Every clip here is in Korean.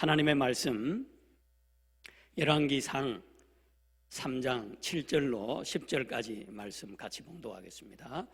하나님의 말씀 열왕기상 3장 7절로 10절까지 말씀 같이 봉독하겠습니다.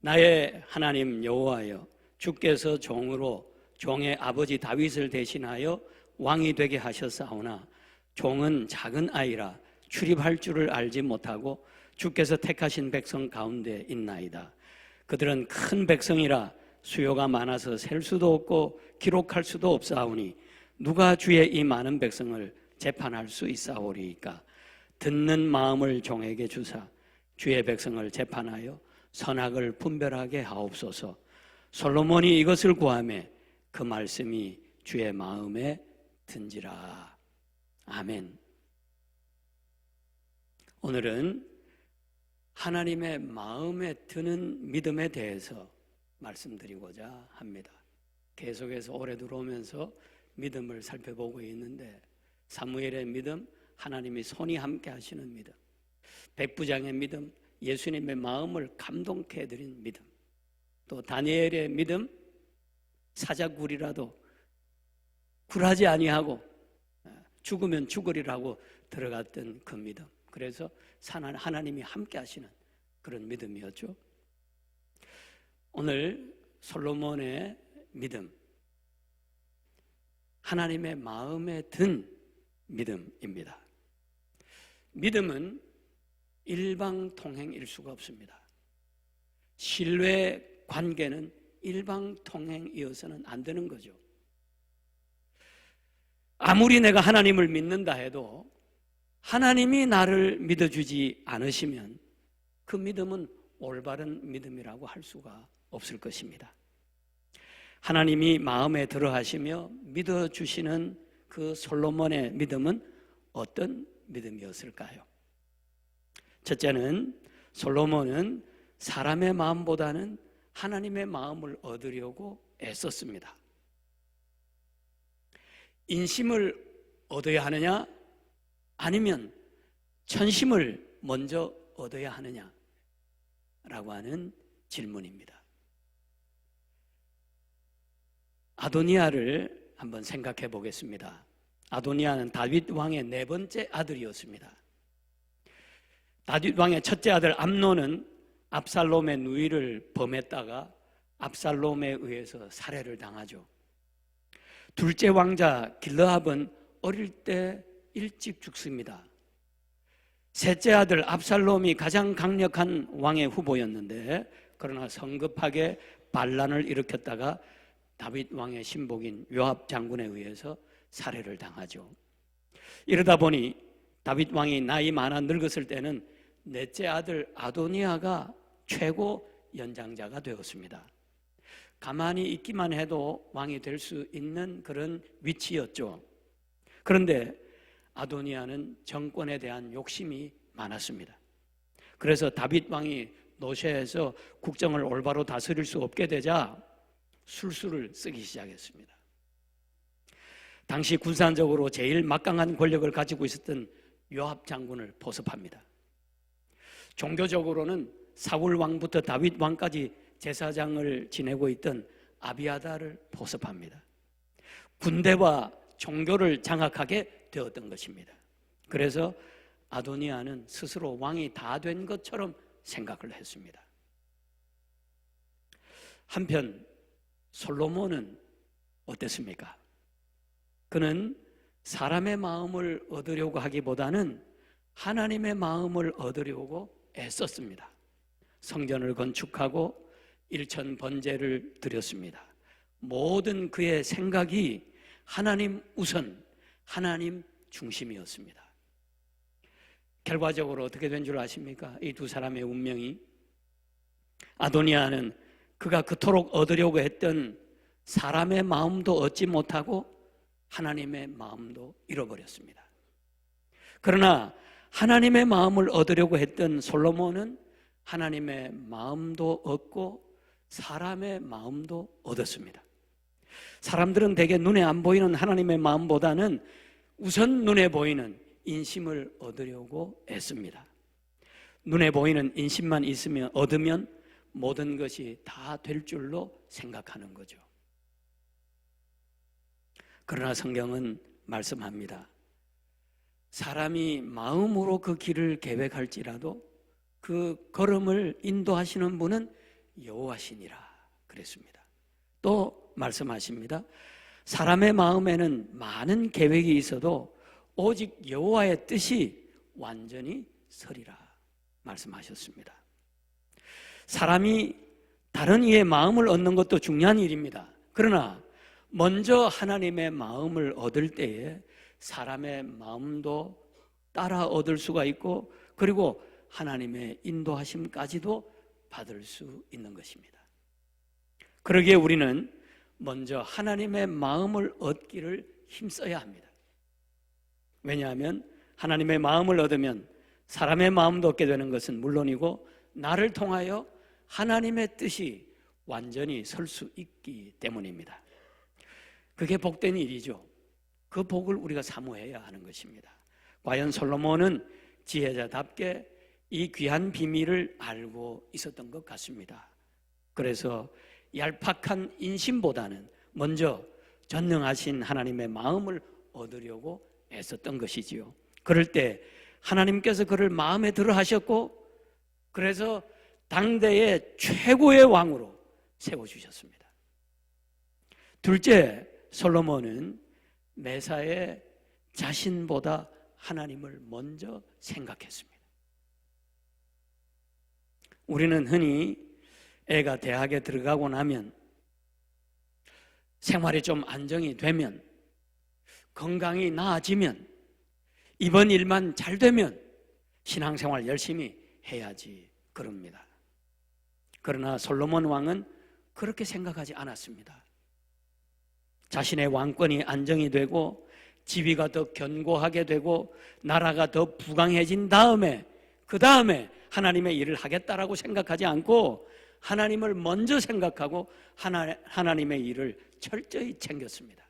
나의 하나님 여호와여 주께서 종으로 종의 아버지 다윗을 대신하여 왕이 되게 하셨사오나 종은 작은 아이라 출입할 줄을 알지 못하고 주께서 택하신 백성 가운데 있나이다. 그들은 큰 백성이라 수요가 많아서 셀 수도 없고 기록할 수도 없사오니 누가 주의 이 많은 백성을 재판할 수 있사오리이까? 듣는 마음을 종에게 주사 주의 백성을 재판하여 선악을 분별하게 하옵소서. 솔로몬이 이것을 구하매 그 말씀이 주의 마음에 든지라. 아멘. 오늘은 하나님의 마음에 드는 믿음에 대해서 말씀드리고자 합니다. 계속해서 오래 들어오면서 믿음을 살펴보고 있는데 사무엘의 믿음, 하나님이 손이 함께 하시는 믿음, 백부장의 믿음, 예수님의 마음을 감동케 해드린 믿음, 또 다니엘의 믿음, 사자굴이라도 굴하지 아니하고 죽으면 죽으리라고 들어갔던 그 믿음. 그래서 하나님이 함께 하시는 그런 믿음이었죠. 오늘 솔로몬의 믿음, 하나님의 마음에 든 믿음입니다. 믿음은 일방통행일 수가 없습니다. 신뢰 관계는 일방통행이어서는 안 되는 거죠. 아무리 내가 하나님을 믿는다 해도 하나님이 나를 믿어주지 않으시면 그 믿음은 올바른 믿음이라고 할 수가 없을 것입니다. 하나님이 마음에 들어 하시며 믿어 주시는 그 솔로몬의 믿음은 어떤 믿음이었을까요? 첫째는 솔로몬은 사람의 마음보다는 하나님의 마음을 얻으려고 애썼습니다. 인심을 얻어야 하느냐? 아니면 천심을 먼저 얻어야 하느냐? 라고 하는 질문입니다. 아도니아를 한번 생각해 보겠습니다. 아도니아는 다윗 왕의 네 번째 아들이었습니다. 다윗 왕의 첫째 아들 암노는 압살롬의 누이를 범했다가 압살롬에 의해서 살해를 당하죠. 둘째 왕자 길르압은 어릴 때 일찍 죽습니다. 셋째 아들 압살롬이 가장 강력한 왕의 후보였는데 그러나 성급하게 반란을 일으켰다가 다윗 왕의 신복인 요압 장군에 의해서 살해를 당하죠. 이러다 보니 다윗 왕이 나이 많아 늙었을 때는 넷째 아들 아도니아가 최고 연장자가 되었습니다. 가만히 있기만 해도 왕이 될 수 있는 그런 위치였죠. 그런데 아도니아는 정권에 대한 욕심이 많았습니다. 그래서 다윗 왕이 노셰에서 국정을 올바로 다스릴 수 없게 되자 술수를 쓰기 시작했습니다. 당시 군사적으로 제일 막강한 권력을 가지고 있었던 요압 장군을 포섭합니다. 종교적으로는 사울 왕부터 다윗 왕까지 제사장을 지내고 있던 아비아다를 포섭합니다. 군대와 종교를 장악하게 되었던 것입니다. 그래서 아도니아는 스스로 왕이 다 된 것처럼 생각을 했습니다. 한편 솔로몬은 어땠습니까? 그는 사람의 마음을 얻으려고 하기보다는 하나님의 마음을 얻으려고 애썼습니다. 성전을 건축하고 일천 번제를 드렸습니다. 모든 그의 생각이 하나님 우선, 하나님 중심이었습니다. 결과적으로 어떻게 된 줄 아십니까? 이 두 사람의 운명이 아도니아는 그가 그토록 얻으려고 했던 사람의 마음도 얻지 못하고 하나님의 마음도 잃어버렸습니다. 그러나 하나님의 마음을 얻으려고 했던 솔로몬은 하나님의 마음도 얻고 사람의 마음도 얻었습니다. 사람들은 대개 눈에 안 보이는 하나님의 마음보다는 우선 눈에 보이는 인심을 얻으려고 애씁니다. 눈에 보이는 인심만 있으면 얻으면 모든 것이 다 될 줄로 생각하는 거죠. 그러나 성경은 말씀합니다. 사람이 마음으로 그 길을 계획할지라도 그 걸음을 인도하시는 분은 여호와시니라 그랬습니다. 또 말씀하십니다. 사람의 마음에는 많은 계획이 있어도 오직 여호와의 뜻이 완전히 서리라 말씀하셨습니다. 사람이 다른 이의 마음을 얻는 것도 중요한 일입니다. 그러나 먼저 하나님의 마음을 얻을 때에 사람의 마음도 따라 얻을 수가 있고 그리고 하나님의 인도하심까지도 받을 수 있는 것입니다. 그러기에 우리는 먼저 하나님의 마음을 얻기를 힘써야 합니다. 왜냐하면 하나님의 마음을 얻으면 사람의 마음도 얻게 되는 것은 물론이고 나를 통하여 하나님의 뜻이 완전히 설 수 있기 때문입니다. 그게 복된 일이죠. 그 복을 우리가 사모해야 하는 것입니다. 과연 솔로몬은 지혜자답게 이 귀한 비밀을 알고 있었던 것 같습니다. 그래서 얄팍한 인심보다는 먼저 전능하신 하나님의 마음을 얻으려고 애썼던 것이지요. 그럴 때 하나님께서 그를 마음에 들어 하셨고 그래서 당대의 최고의 왕으로 세워 주셨습니다. 둘째, 솔로몬은 매사에 자신보다 하나님을 먼저 생각했습니다. 우리는 흔히 애가 대학에 들어가고 나면 생활이 좀 안정이 되면 건강이 나아지면 이번 일만 잘 되면 신앙생활 열심히 해야지 그럽니다. 그러나 솔로몬 왕은 그렇게 생각하지 않았습니다. 자신의 왕권이 안정이 되고 지위가 더 견고하게 되고 나라가 더 부강해진 다음에 그 다음에 하나님의 일을 하겠다라고 생각하지 않고 하나님을 먼저 생각하고 하나, 하나님의 일을 철저히 챙겼습니다.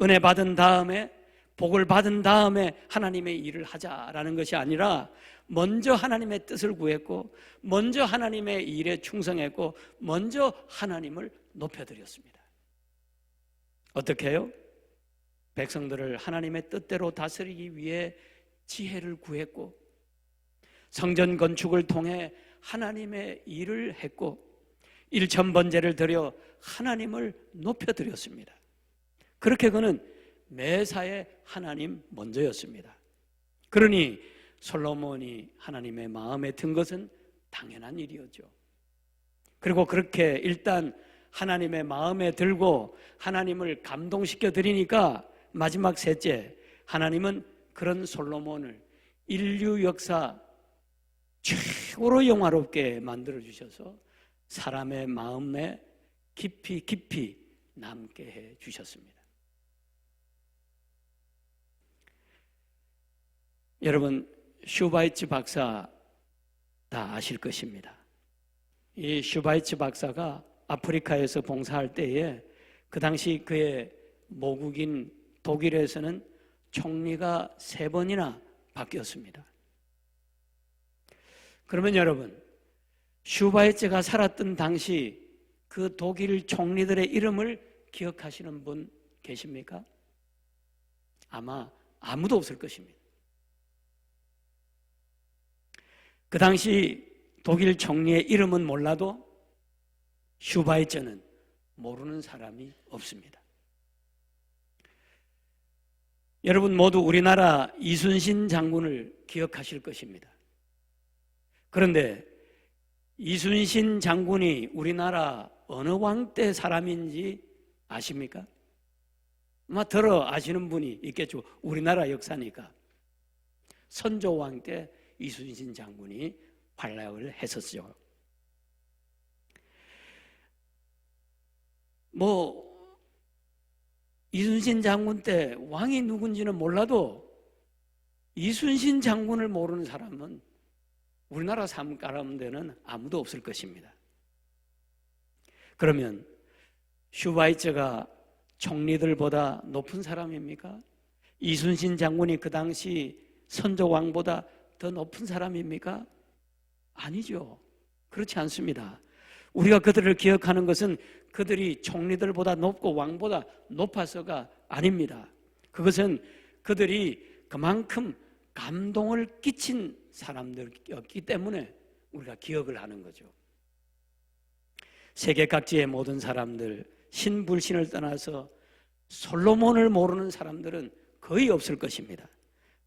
은혜 받은 다음에 복을 받은 다음에 하나님의 일을 하자라는 것이 아니라 먼저 하나님의 뜻을 구했고 먼저 하나님의 일에 충성했고 먼저 하나님을 높여드렸습니다. 어떻게 해요? 백성들을 하나님의 뜻대로 다스리기 위해 지혜를 구했고 성전 건축을 통해 하나님의 일을 했고 일천 번제를 드려 하나님을 높여드렸습니다. 그렇게 그는 매사에 하나님 먼저였습니다. 그러니 솔로몬이 하나님의 마음에 든 것은 당연한 일이었죠. 그리고 그렇게 일단 하나님의 마음에 들고 하나님을 감동시켜 드리니까 마지막 셋째 하나님은 그런 솔로몬을 인류 역사 최고로 영화롭게 만들어 주셔서 사람의 마음에 깊이 깊이 남게 해 주셨습니다. 여러분 슈바이츠 박사 다 아실 것입니다. 이 슈바이츠 박사가 아프리카에서 봉사할 때에 그 당시 그의 모국인 독일에서는 총리가 세 번이나 바뀌었습니다. 그러면 여러분, 슈바이츠가 살았던 당시 그 독일 총리들의 이름을 기억하시는 분 계십니까? 아마 아무도 없을 것입니다. 그 당시 독일 총리의 이름은 몰라도 슈바이처는 모르는 사람이 없습니다. 여러분 모두 우리나라 이순신 장군을 기억하실 것입니다. 그런데 이순신 장군이 우리나라 어느 왕 때 사람인지 아십니까? 아마 들어 아시는 분이 있겠죠. 우리나라 역사니까. 선조왕 때 이순신 장군이 활약을 했었죠. 뭐 이순신 장군 때 왕이 누군지는 몰라도 이순신 장군을 모르는 사람은 우리나라 삶 가운데는 아무도 없을 것입니다. 그러면 슈바이처가 총리들보다 높은 사람입니까? 이순신 장군이 그 당시 선조왕보다 더 높은 사람입니까? 아니죠. 그렇지 않습니다. 우리가 그들을 기억하는 것은 그들이 총리들보다 높고 왕보다 높아서가 아닙니다. 그것은 그들이 그만큼 감동을 끼친 사람들이었기 때문에 우리가 기억을 하는 거죠. 세계 각지의 모든 사람들, 신불신을 떠나서 솔로몬을 모르는 사람들은 거의 없을 것입니다.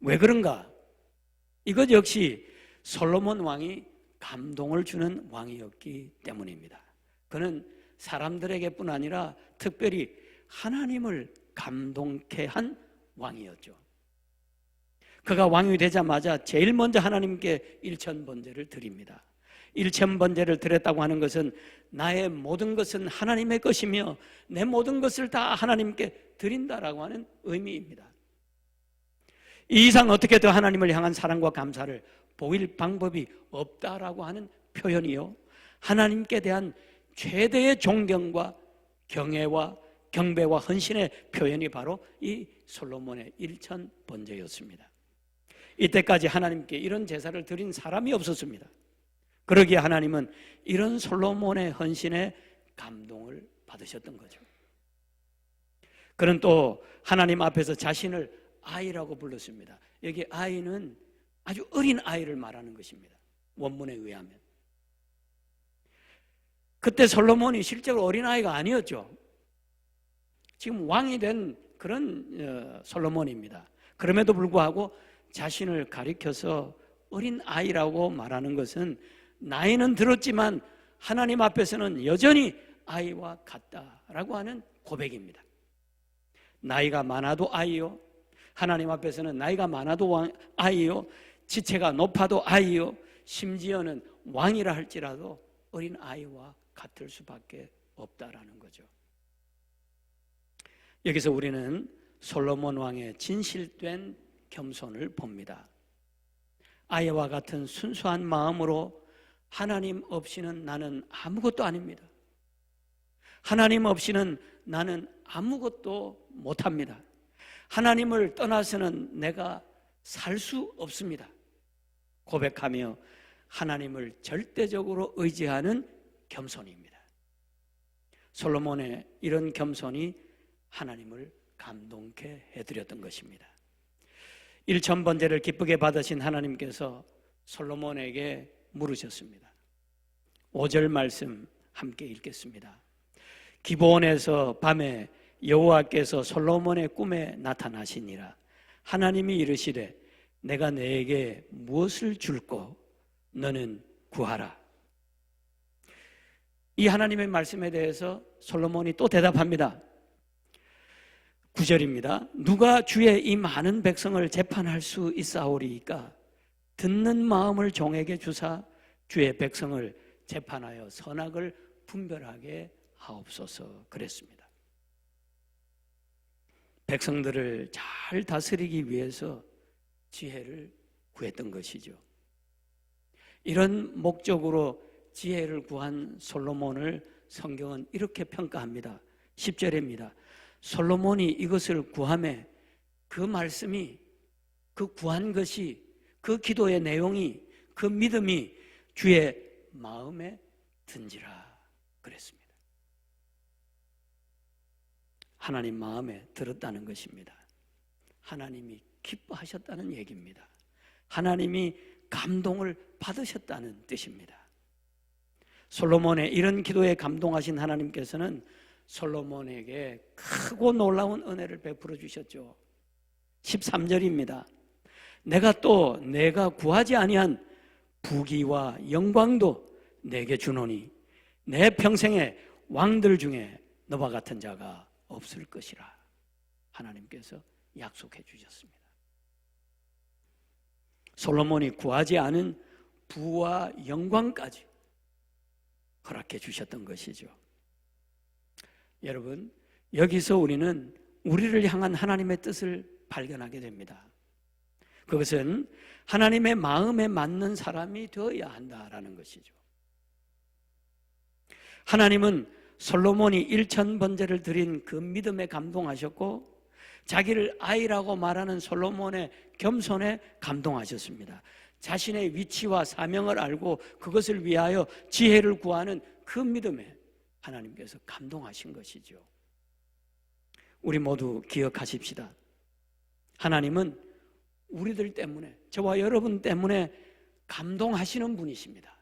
왜 그런가? 이것 역시 솔로몬 왕이 감동을 주는 왕이었기 때문입니다. 그는 사람들에게뿐 아니라 특별히 하나님을 감동케 한 왕이었죠. 그가 왕이 되자마자 제일 먼저 하나님께 일천번제를 드립니다. 일천번제를 드렸다고 하는 것은 나의 모든 것은 하나님의 것이며 내 모든 것을 다 하나님께 드린다라고 하는 의미입니다. 이 이상 어떻게 더 하나님을 향한 사랑과 감사를 보일 방법이 없다라고 하는 표현이요. 하나님께 대한 최대의 존경과 경애와 경배와 헌신의 표현이 바로 이 솔로몬의 일천 번제였습니다. 이때까지 하나님께 이런 제사를 드린 사람이 없었습니다. 그러기에 하나님은 이런 솔로몬의 헌신에 감동을 받으셨던 거죠. 그는 또 하나님 앞에서 자신을 아이라고 불렀습니다. 여기 아이는 아주 어린 아이를 말하는 것입니다. 원문에 의하면. 그때 솔로몬이 실제로 어린아이가 아니었죠. 지금 왕이 된 그런 어, 솔로몬입니다. 그럼에도 불구하고 자신을 가리켜서 어린 아이라고 말하는 것은 나이는 들었지만 하나님 앞에서는 여전히 아이와 같다라고 하는 고백입니다. 나이가 많아도 아이요. 하나님 앞에서는 나이가 많아도 아이요. 지체가 높아도 아이요. 심지어는 왕이라 할지라도 어린 아이와 같을 수밖에 없다라는 거죠. 여기서 우리는 솔로몬 왕의 진실된 겸손을 봅니다. 아이와 같은 순수한 마음으로 하나님 없이는 나는 아무것도 아닙니다. 하나님 없이는 나는 아무것도 못합니다. 하나님을 떠나서는 내가 살 수 없습니다. 고백하며 하나님을 절대적으로 의지하는 겸손입니다. 솔로몬의 이런 겸손이 하나님을 감동케 해드렸던 것입니다. 일천번제를 기쁘게 받으신 하나님께서 솔로몬에게 물으셨습니다. 5절 말씀 함께 읽겠습니다. 기본에서 밤에 여호와께서 솔로몬의 꿈에 나타나시니라. 하나님이 이르시되 내가 내게 무엇을 줄고 너는 구하라. 이 하나님의 말씀에 대해서 솔로몬이 또 대답합니다. 9절입니다. 누가 주의 이 많은 백성을 재판할 수 있사오리이까 듣는 마음을 종에게 주사 주의 백성을 재판하여 선악을 분별하게 하옵소서 그랬습니다. 백성들을 잘 다스리기 위해서 지혜를 구했던 것이죠. 이런 목적으로 지혜를 구한 솔로몬을 성경은 이렇게 평가합니다. 10절입니다. 솔로몬이 이것을 구함에 그 말씀이 그 구한 것이 그 기도의 내용이 그 믿음이 주의 마음에 든지라 그랬습니다. 하나님 마음에 들었다는 것입니다. 하나님이 기뻐하셨다는 얘기입니다. 하나님이 감동을 받으셨다는 뜻입니다. 솔로몬의 이런 기도에 감동하신 하나님께서는 솔로몬에게 크고 놀라운 은혜를 베풀어 주셨죠. 13절입니다. 내가 또 내가 구하지 아니한 부귀와 영광도 내게 주노니 내 평생에 왕들 중에 너와 같은 자가 없을 것이라 하나님께서 약속해 주셨습니다. 솔로몬이 구하지 않은 부와 영광까지 허락해 주셨던 것이죠. 여러분, 여기서 우리는 우리를 향한 하나님의 뜻을 발견하게 됩니다. 그것은 하나님의 마음에 맞는 사람이 되어야 한다라는 것이죠. 하나님은 솔로몬이 일천 번제를 드린 그 믿음에 감동하셨고 자기를 아이라고 말하는 솔로몬의 겸손에 감동하셨습니다. 자신의 위치와 사명을 알고 그것을 위하여 지혜를 구하는 그 믿음에 하나님께서 감동하신 것이죠. 우리 모두 기억하십시다. 하나님은 우리들 때문에, 저와 여러분 때문에 감동하시는 분이십니다.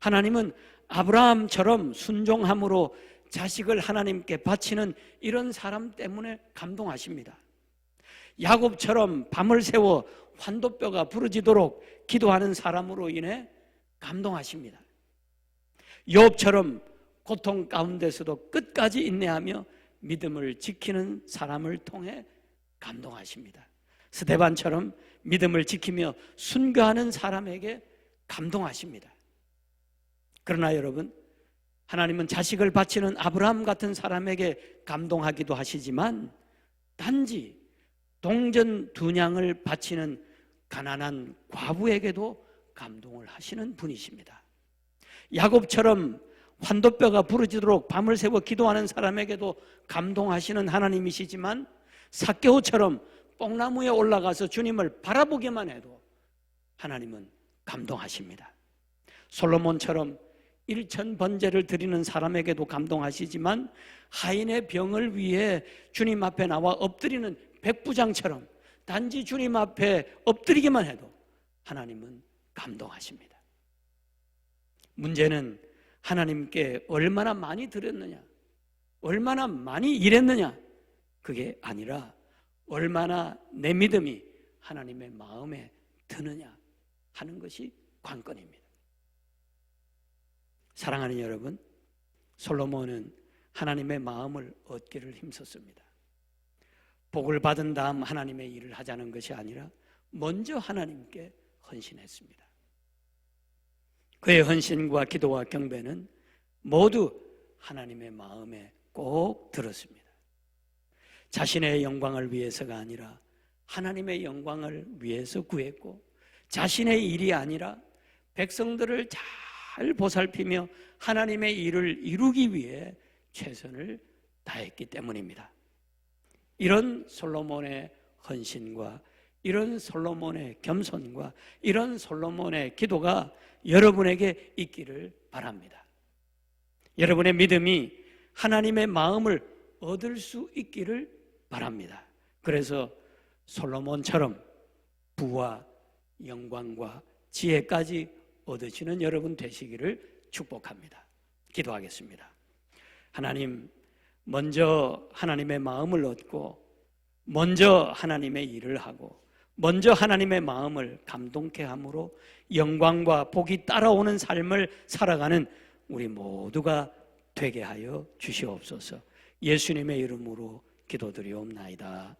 하나님은 아브라함처럼 순종함으로 자식을 하나님께 바치는 이런 사람 때문에 감동하십니다. 야곱처럼 밤을 새워 환도뼈가 부러지도록 기도하는 사람으로 인해 감동하십니다. 욥처럼 고통 가운데서도 끝까지 인내하며 믿음을 지키는 사람을 통해 감동하십니다. 스테반처럼 믿음을 지키며 순교하는 사람에게 감동하십니다. 그러나 여러분, 하나님은 자식을 바치는 아브라함 같은 사람에게 감동하기도 하시지만 단지 동전 두 냥을 바치는 가난한 과부에게도 감동을 하시는 분이십니다. 야곱처럼 환도뼈가 부러지도록 밤을 새워 기도하는 사람에게도 감동하시는 하나님이시지만 사케오처럼 뽕나무에 올라가서 주님을 바라보기만 해도 하나님은 감동하십니다. 솔로몬처럼 일천 번제를 드리는 사람에게도 감동하시지만 하인의 병을 위해 주님 앞에 나와 엎드리는 백부장처럼 단지 주님 앞에 엎드리기만 해도 하나님은 감동하십니다. 문제는 하나님께 얼마나 많이 드렸느냐, 얼마나 많이 일했느냐, 그게 아니라 얼마나 내 믿음이 하나님의 마음에 드느냐 하는 것이 관건입니다. 사랑하는 여러분, 솔로몬은 하나님의 마음을 얻기를 힘썼습니다. 복을 받은 다음 하나님의 일을 하자는 것이 아니라 먼저 하나님께 헌신했습니다. 그의 헌신과 기도와 경배는 모두 하나님의 마음에 꼭 들었습니다. 자신의 영광을 위해서가 아니라 하나님의 영광을 위해서 구했고 자신의 일이 아니라 백성들을 잘 보살피며 하나님의 일을 이루기 위해 최선을 다했기 때문입니다. 이런 솔로몬의 헌신과 이런 솔로몬의 겸손과 이런 솔로몬의 기도가 여러분에게 있기를 바랍니다. 여러분의 믿음이 하나님의 마음을 얻을 수 있기를 바랍니다. 그래서 솔로몬처럼 부와 영광과 지혜까지 얻으시는 여러분 되시기를 축복합니다. 기도하겠습니다. 하나님, 먼저 하나님의 마음을 얻고, 먼저 하나님의 일을 하고, 먼저 하나님의 마음을 감동케 함으로 영광과 복이 따라오는 삶을 살아가는 우리 모두가 되게 하여 주시옵소서. 예수님의 이름으로 기도드리옵나이다.